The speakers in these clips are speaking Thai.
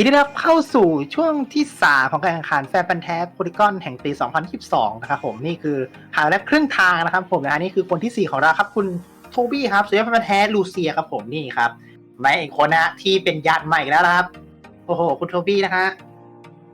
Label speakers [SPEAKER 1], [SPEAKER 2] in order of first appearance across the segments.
[SPEAKER 1] ทีนี้นะครับเข้าสู่ช่วงที่ 3 ของการแข่งขันแฟนพันธ์แท้โพลิกอนแห่งปี 2022 นะครับผมนี่คือผ่านไปแล้วครึ่งทางนะครับผมนะฮะนี่คือคนที่ 4 ของเราครับคุณโทบี้ครับสุดยอดแฟนพันธ์แท้ลูเซียครับผมนี่ครับและอีกคนนะฮะที่เป็นยานใหม่อีกแล้วนะครับ โอ้โห คุณโทบี้นะฮะ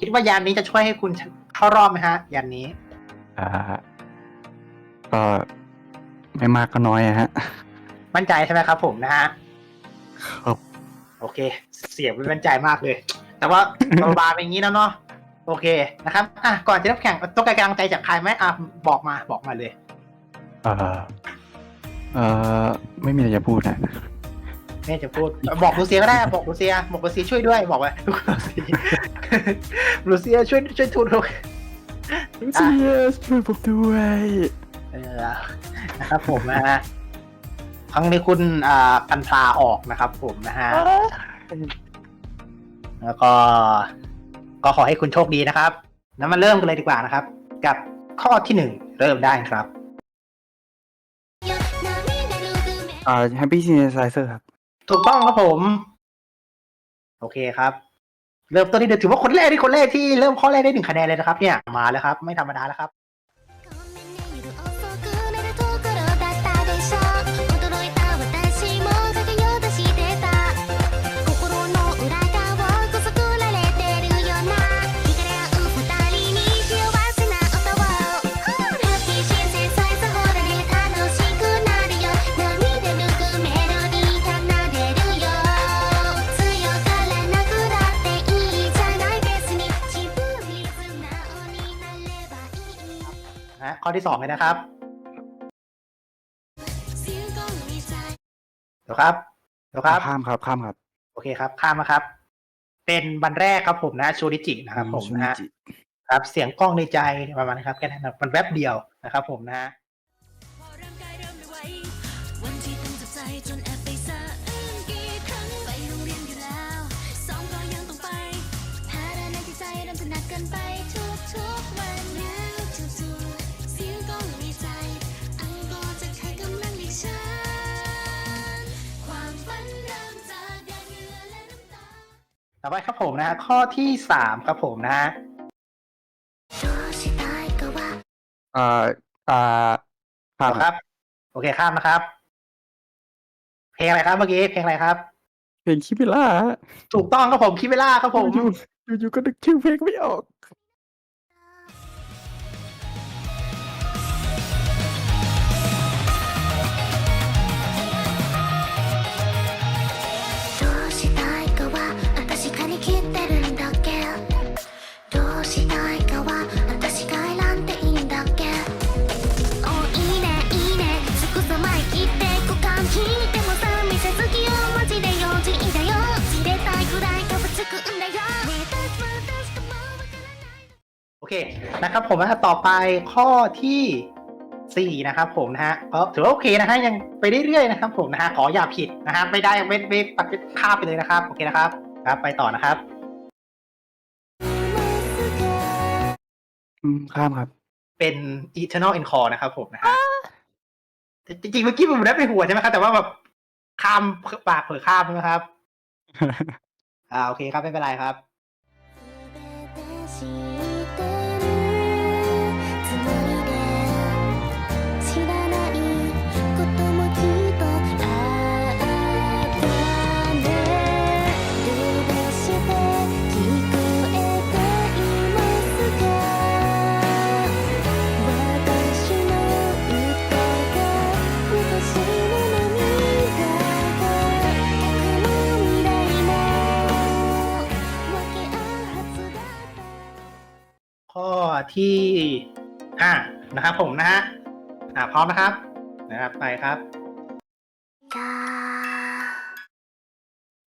[SPEAKER 1] คิดว่ายานนี้จะช่วยให้คุณเข้ารอบไหมฮะยานนี้
[SPEAKER 2] อ่าก็ไม่มากก็น้อยอะฮะ
[SPEAKER 1] มั่นใจใช่ไหมครับผมนะฮะ
[SPEAKER 2] ครับ
[SPEAKER 1] โอเค เสียงไม่มั่นใจมากเลย แต่ว่าบาๆเป็นอย่างนี้แล้วเนาะโอเคนะครับอะก่อนจะเริ่มแข่งต้องการกำลังใจจากใครไหมอะบอกมาบอกมาเลย
[SPEAKER 2] เอ่อเอ่อไม่มีอะไรจะพูดนะ
[SPEAKER 1] แม่จะพูดบอกลูเซียก็ได้บอกลูเซียบอกลูเซียช่วยด้วยบอกว่าลูเซียช่วยช่วยทุนลูก
[SPEAKER 2] เซียสช่วยผมด้วย
[SPEAKER 1] เออนะครับผมนะฮะ ครั้งนี้คุณอ่ากันพลาออกนะครับ ผมนะฮะแล้วก็ ก็ขอให้คุณโชคดีนะครับแล้วมาเริ่มกันเลยดีกว่านะครับ กับข้อที่หนึ่งเริ่มได้ครับ
[SPEAKER 2] อ่าแฮปปี้ซีเนไซเซอร์ครับ
[SPEAKER 1] ถูกต้องครับผม โอเคครับ เริ่มต้นที่เดือนถือว่าคนแรกที่คนแรกที่เริ่มข้อแรกได้หนึ่งคะแนนเลยนะครับ เนี่ยมาแล้วครับ ไม่ธรรมดาแล้วครับ ข้อที่สองเลยนะครับเดี๋ยวครับเดี๋ยวครับ
[SPEAKER 2] ข้ามครับข้ามครับ
[SPEAKER 1] โอเคครับ ข้ามนะครับ เป็นวันแรกครับผมนะชูริจินะครับ ผมนะฮะ
[SPEAKER 2] ชูนิจิ
[SPEAKER 1] ครับ เสียงกล้องในใจประมาณนี้ครับแค่นั้นนะมันแวบเดียวนะครับ ผมนะฮะ
[SPEAKER 3] ต่อไปครั
[SPEAKER 1] บผมนะฮะข้อที่สามครับผมนะฮะ
[SPEAKER 2] อ่าอ่าข้าม
[SPEAKER 1] ค
[SPEAKER 2] ค
[SPEAKER 1] รั
[SPEAKER 2] รับ
[SPEAKER 1] บโอเคข้ามนะครับ เพลงอะไรครับเมื่อกี้เพลงอะไรครับ
[SPEAKER 2] เพลงคิเปล่า
[SPEAKER 1] ถูกต้องครับผมคิดเวลาครับผม
[SPEAKER 2] อยู่อยู่ๆก็นึกชื่อเพลงไม่ออก
[SPEAKER 1] นะครับผมนะฮะต่อไปข้อที่สี่นะครับผมนะฮะก็ถือว่าโอเคนะฮะยังไปเรื่อยๆนะครับ ผมนะฮะขออย่าผิดนะฮะไม่ได้ไม่ไม่ปัดข้ามไปเลยนะครับ โอเคนะครับ ครับ ไปต่อนะครับ
[SPEAKER 2] อืมข้ามครับ
[SPEAKER 1] เป็น eternal encore นะครับ ผมนะฮะจริงๆเมื่อกี้ผมได้ไปหัวใช่ไหมครับแต่ว่าแบบข้ามปากเผลอข้ามนะครับ อ่าโอเคครับไม่เป็นไรครับ ข้อที่ห้านะครับ ผมนะฮะอ่าพร้อมนะครับ นะครับ ไปครับ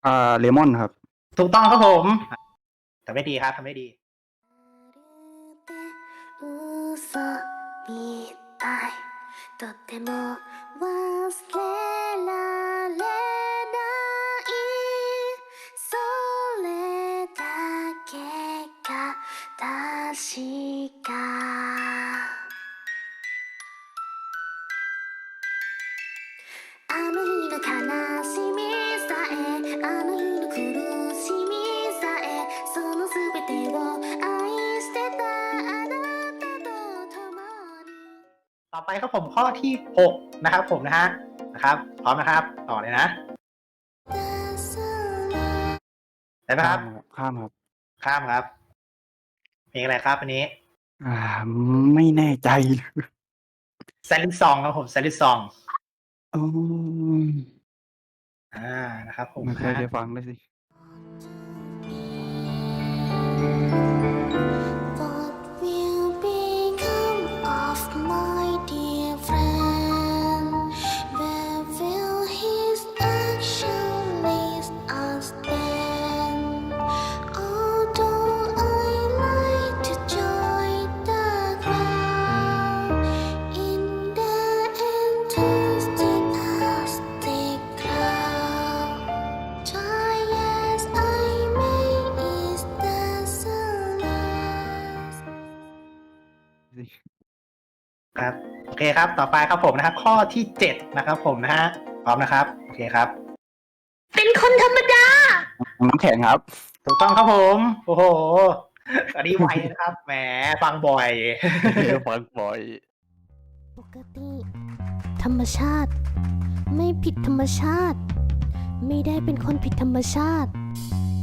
[SPEAKER 2] อ่าเลมอนครับ
[SPEAKER 1] ถูกต้องครับผมทำได้ดีครับทำได้ดี
[SPEAKER 4] 嘘みたいとても忘れ
[SPEAKER 1] ครับผมข้อที่หกนะครับผมนะฮะนะครับ พร้อมนะครับ ต่อเลยนะได้ไหมครับ
[SPEAKER 2] ข้ามครับ
[SPEAKER 1] ข้ามครับเพลงอะไรครับอันนี้
[SPEAKER 2] อ่า ไม่แน่ใจเลย
[SPEAKER 1] แซลิซองครับผมแซลิซอง
[SPEAKER 2] อืม
[SPEAKER 1] อ่านะครับผม
[SPEAKER 2] ไม่เคย
[SPEAKER 1] นะ
[SPEAKER 2] ได้ฟังเลยสิ
[SPEAKER 1] ครับโอเคครับ ต่อไปครับผมนะครับข้อที่เจ็ดนะครับ ผมนะฮะพร้อมนะครับโอเคครับ
[SPEAKER 4] เป็นคนธรรมดา
[SPEAKER 2] น้ำแข็งครับ
[SPEAKER 1] ถูกต้องครับผม โอ้โหอันนี้ไวนะครับแหมฟังบ่อย
[SPEAKER 2] ฟังบ่อย
[SPEAKER 4] ปกติ ธรรมชาติ ไม่ผิดธรรมชาติ ไม่ได้เป็นคนผิดธรรมชาติ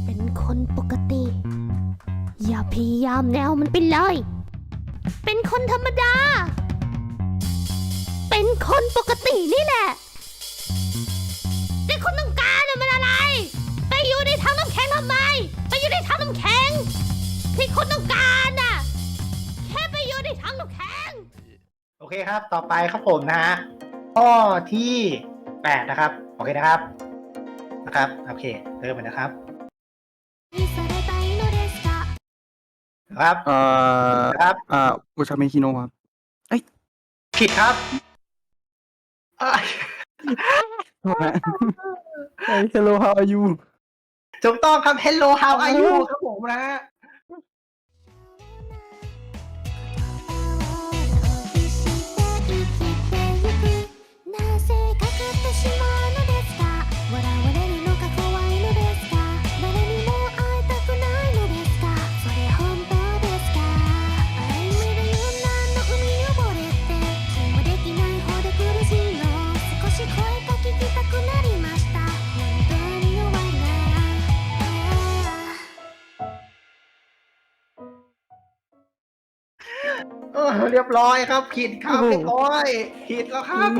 [SPEAKER 4] เป็นคนปกติ อย่าพยายามแนวมันไปเลย เป็นคนธรรมดา เป็นคนปกตินี่แหละ แต่คนต้องการน่ะมันอะไร ไปอยู่ในถังน้ำแข็งทำไม ไปอยู่ในถังน้ำแข็ง ที่คนต้องการน่ะ แค่ไปอยู่ในถังน้ำแข็ง
[SPEAKER 1] โอเคครับ ต่อไปครับผมนะฮะ ข้อที่แปดนะครับ โอเคนะครับ นะครับ โอเค เริ่มเลยนะครับ ครับ
[SPEAKER 2] เอ่อ
[SPEAKER 1] ครับ
[SPEAKER 2] อ่าอุชาเมคิโนะครับ
[SPEAKER 1] ผิดครับเอ้ย
[SPEAKER 2] โทษนะเฮ้ย hello how are you
[SPEAKER 1] ถูกต้องครับ Hello how are you ครับผมนะฮะ เออเรียบร้อยครับผิดครับ
[SPEAKER 2] โอ้โห
[SPEAKER 1] เรียบร้อยผิดแล้วครับ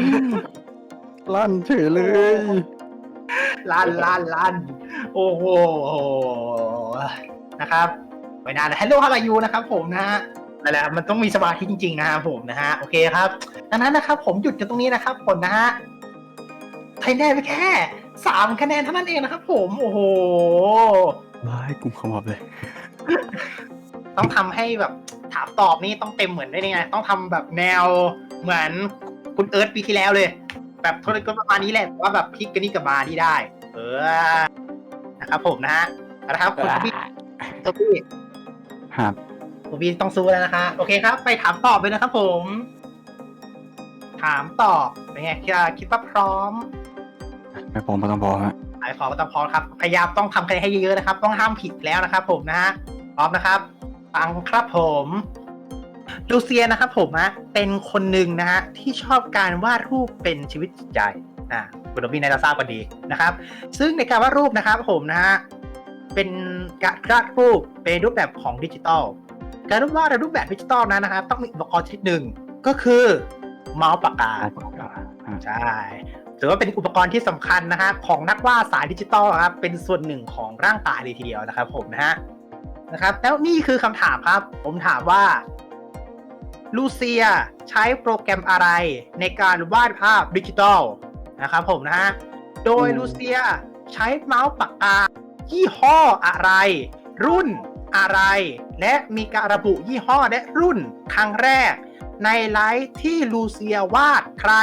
[SPEAKER 2] ลั่นเฉยเลย
[SPEAKER 1] ลั่นลั่นลั่นโอ้โหนะครับไปนานแล้ว Hello how are you นะครับ ผมนะฮะนั่นแหละครับมันต้องมีสมาธิจริงๆนะครับผมนะฮะโอเคครับดังนั้นนะครับ ผมหยุดกันตรงนี้นะครับผลนะฮะไทยแน่ไปแค่สามคะแนนเท่านั้นเองนะครับ ผมโอ้โห
[SPEAKER 2] ว้ายกลุ่มขมับเลย
[SPEAKER 1] ต้องทำให้แบบ ถามตอบนี่ต้องเต็มเหมือนได้ไงต้องทำแบบแนวเหมือนคุณเอิร์ธปีที่แล้วเลย แบบโทรกประมาณนี้แหละแต่ว่าแบบพลิกกันนี่กับบาร์ที่ได้ เออนะครับผมนะฮะเอาละครับคุณทบี้ทบี้
[SPEAKER 2] ครับ
[SPEAKER 1] คุณบี้ต้องสู้แล้วนะคะ โอเคครับ ไปถามตอบเลยนะครับผม ถามตอบเป็นไงคิดว่าคิดว่าพร้อม
[SPEAKER 2] ไม่พอไม่ต้องพอฮะ
[SPEAKER 1] ขายของก็ต้องพร้อมครับพยายามต้องทำคะแนนให้เยอะๆนะครับ ต้องห้ามผิดแล้วนะครับ ผมนะฮะพร้อมนะครับ ฟังครับผมลูเซียนะครับผมนะเป็นคนหนึ่งนะฮะที่ชอบการวาดรูปเป็นชีวิตจิตใจอ่าคุณโรบินน่าจะทราบกันดีนะครับ ซึ่งในการวาดรูปนะครับผมนะฮะเป็นการวาดรูปเป็นรูปแบบของดิจิตอลการวาดในรูปแบบดิจิตอลนั้นนะครับ ต้องมีอุปกรณ์ชนิดหนึ่งก็คือเมาส์ปากกา
[SPEAKER 2] เอาปากกาอะ
[SPEAKER 1] ใช่ถือว่าเป็นอุปกรณ์ที่สำคัญนะฮะของนักวาดสายดิจิตอลครับเป็นส่วนหนึ่งของร่างกายเลยทีเดียวนะครับผมนะฮะ นะครับ แล้วนี่คือคำถามครับ ผมถามว่าลูเซียใช้โปรแกรมอะไรในการวาดภาพดิจิตอลนะครับผมนะฮะ โดยลูเซียใช้เมาส์ปากกา ยี่ห้ออะไร รุ่นอะไร และมีการระบุยี่ห้อและรุ่นครั้งแรก ในไลฟ์ที่ลูเซียวาดใคร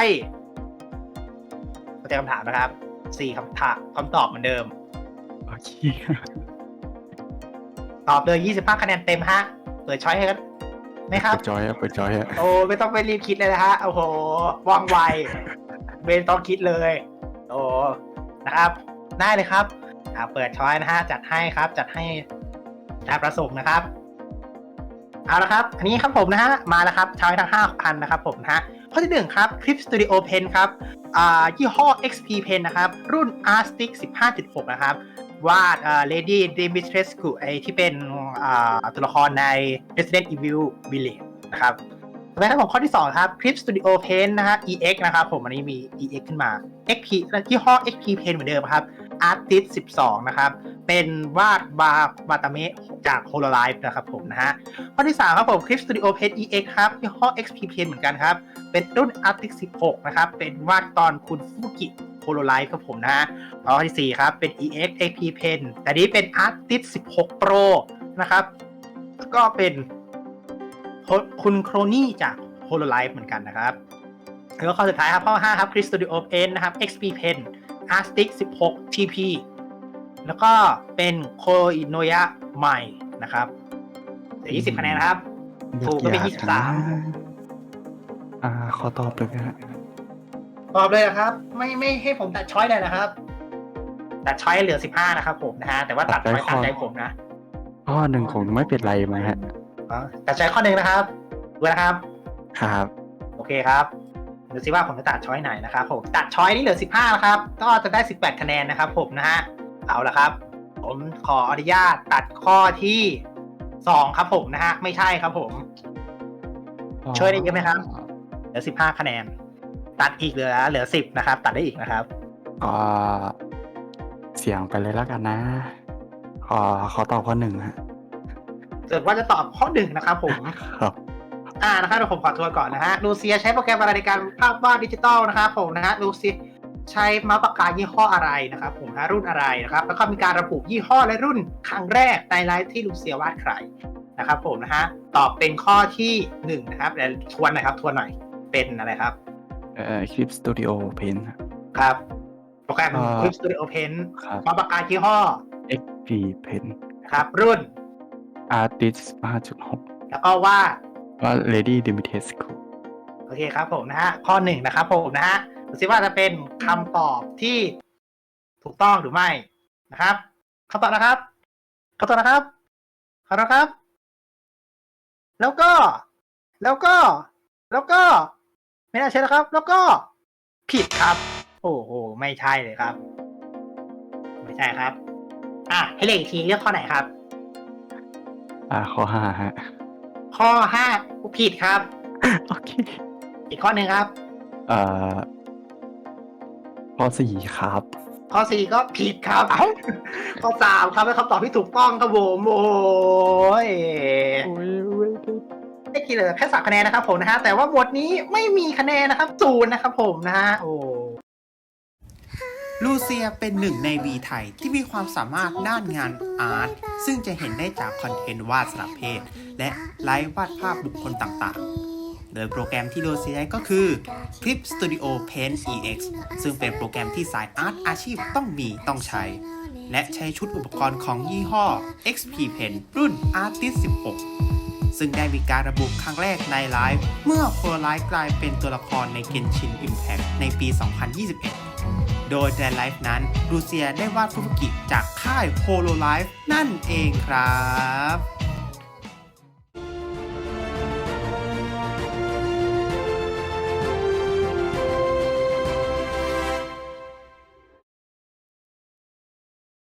[SPEAKER 1] เข้าใจคำถามนะครับสี่คำถามคำตอบเหมือนเดิม
[SPEAKER 2] โอเค
[SPEAKER 1] ตอบเลย25คะแนนเต็มฮะ เปิดช้อยให้กันไหมครับ
[SPEAKER 2] เปิดจอยอะเปิดจอยอะ
[SPEAKER 1] โอ้ไม่ต้องไปรีบคิดเลยนะฮะ โอ้โหว่องไวไม่ต้องคิดเลย โอ้นะครับ ได้เลยครับ อ่าเปิดช้อยนะฮะ จัดให้ครับ จัดให้ตามประสงค์นะครับ เอาละครับ อันนี้ครับผมนะฮะ มาแล้วครับ ช้อยทั้งห้าพันนะครับผมนะฮะ ข้อที่หนึ่งครับ Clip Studio Pen ครับ อ่า ยี่ห้อ XP Pen นะครับ รุ่น Arctic 15.6 นะครับ วาดอ่า Lady Dimitrescu ไอที่เป็นอ่าตัวละครใน Resident Evil Village นะครับต่อไปครับผมข้อที่ 2 ครับ Clip Studio Pen นะฮะ EX นะครับผมอันนี้มี EX ขึ้นมา XP ยี่ห้อ XP Pen เหมือนเดิมครับ Artist 12 นะครับ เป็นวาดบาบาตาเมะจาก Hololive นะครับผมนะฮะ ข้อที่ 3 ครับผม Clip Studio Pen EX ครับยี่ห้อ XP Pen เหมือนกันครับ เป็นรุ่น Arctic 16 นะครับ เป็นวาดตอนคุณฟุกิ Hololive ครับผมนะฮะแล้วข้อที่ 4 ครับ เป็น EX XP Pen แต่นี้เป็น Arctic 16 Pro นะครับก็เป็นคุณโครนี่จาก Hololive เหมือนกันนะครับ แล้วก็ข้อสุดท้ายครับข้อ5ครับ Clip Studio Pen นะครับ XP Pen Arctic 16 TP แล้วก็เป็นโคอิโนยะใหม่นะครับเหลือ20 คะแนนนะครับ ถูกก็เป็น
[SPEAKER 2] ยา
[SPEAKER 1] ยี่สิบ
[SPEAKER 2] จัง
[SPEAKER 1] สาม
[SPEAKER 2] นะอ่า ขอตอบเลยนะฮะ
[SPEAKER 1] ตอบเลยนะครับ ไม่ไม่ให้ผมตัดช้อยเลยนะครับ ตัดช้อยเหลือ15นะครับผมนะฮะแต่ว่าตัดช้อยตามใจผมนะ
[SPEAKER 2] ข้อหนึ่งคงไม่เป็นไรมั้งฮะ
[SPEAKER 1] อ๋อตัดช้อยข้อหนึ่งนะครับดูนะครับ
[SPEAKER 2] ครับ
[SPEAKER 1] โอเคครับดูสิว่าผมจะตัดช้อยไหนนะครับผมตัดช้อยนี่เหลือ 15นะครับก็จะได้ 18 คะแนนนะครับผมนะฮะเอาละครับ ผมขออนุญาตตัดข้อที่ 2 ครับผมนะฮะไม่ใช่ครับผม ช่วยได้เยอะไหมครับ เหลือ 15 คะแนน ตัดอีกเหลือเหลือ10นะครับ ตัดได้อีกนะครับ
[SPEAKER 2] ก็เสียงไปเลยแล้วกันนะ ขอขอตอบข้อหนึ่งฮะ
[SPEAKER 1] เกิดว่าจะตอบข้อหนึ่งนะครับผม
[SPEAKER 2] ครับ
[SPEAKER 1] อ่านะครับเดี๋ยวผมขอทวนก่อนนะฮะลูเซียใช้โปรแกรมอะไรในการภาพวาดดิจิตอลนะครับผมนะฮะลูเซียใช้เมาส์ปากกายี่ห้ออะไรนะครับผมนะรุ่นอะไรนะครับ แล้วก็มีการระบุยี่ห้อและรุ่นครั้งแรกในไลฟ์ที่ลูเซียวาดใครนะครับผมนะฮะตอบเป็นข้อที่หนึ่งนะครับแล้วทวนหน่อยครับทวนหน่อยเป็นอะไรครับ
[SPEAKER 2] เอ่อคลิปสตูดิโอเพน
[SPEAKER 1] ครับโปรแกรม
[SPEAKER 2] อ่า
[SPEAKER 1] Clip Studio Pen
[SPEAKER 2] ครับ
[SPEAKER 1] เมาส์ปากกายี่ห้อ
[SPEAKER 2] XP Pen
[SPEAKER 1] นะครับ รุ่น
[SPEAKER 2] Artist 5.6
[SPEAKER 1] แล้วก็วาด
[SPEAKER 2] ว่า Lady Dimitrescu
[SPEAKER 1] โอเคครับผมนะฮะ ข้อหนึ่งนะครับผมนะฮะดูสิว่าจะเป็นคำตอบที่ถูกต้องหรือไม่นะครับคำตอบนะครับคำตอบนะครับคำตอบนะครับ แล้วก็ แล้วก็ แล้วก็ ไม่น่าเชื่อนะครับ แล้วก็ผิดครับ โอ้โห ไม่ใช่เลยครับ ไม่ใช่ครับ อะ ให้เลือกอีกทีเลือกข้อไหนครับ
[SPEAKER 2] อ่าข้อห้าฮะ
[SPEAKER 1] ข้อห้าผิดครับ
[SPEAKER 2] โอเค
[SPEAKER 1] อีกข้อหนึ่งครับ
[SPEAKER 2] เอ่อข้อสี่ครับ
[SPEAKER 1] ข้อสี่ก็ผิดครับข้อสามครับเป็นคำตอบที่ถูกต้องครับผมโอ้ย ได้กี่เหลือแค่สามคะแนนนะครับผมนะฮะแต่ว่าบทนี้ไม่มีคะแนนนะครับศูนย์นะครับผมนะฮะโอ้
[SPEAKER 5] ลูเซียเป็นหนึ่งในวีไทยที่มีความสามารถด้านงานอาร์ตซึ่งจะเห็นได้จากคอนเทนต์วาดสลับเพศ และไลฟ์วาดภาพบุคคลต่างๆ โดยโปรแกรมที่ลูเซียใช้ก็คือ Clip Studio Paint EX ซึ่งเป็นโปรแกรมที่สายอาร์ตอาชีพต้องมีต้องใช้ และใช้ชุดอุปกรณ์ของยี่ห้อ XP Pen รุ่น Artist 16 ซึ่งได้มีการระบุครั้งแรกในไลฟ์เมื่อโคไลฟ์กลายเป็นตัวละครในเกนชินอิมแพคในปี 2021 โดยในไลฟ์นั้นลูเซียได้วาดฟุฟุกิจากค่ายโฮโลไลฟ์นั่นเองครับ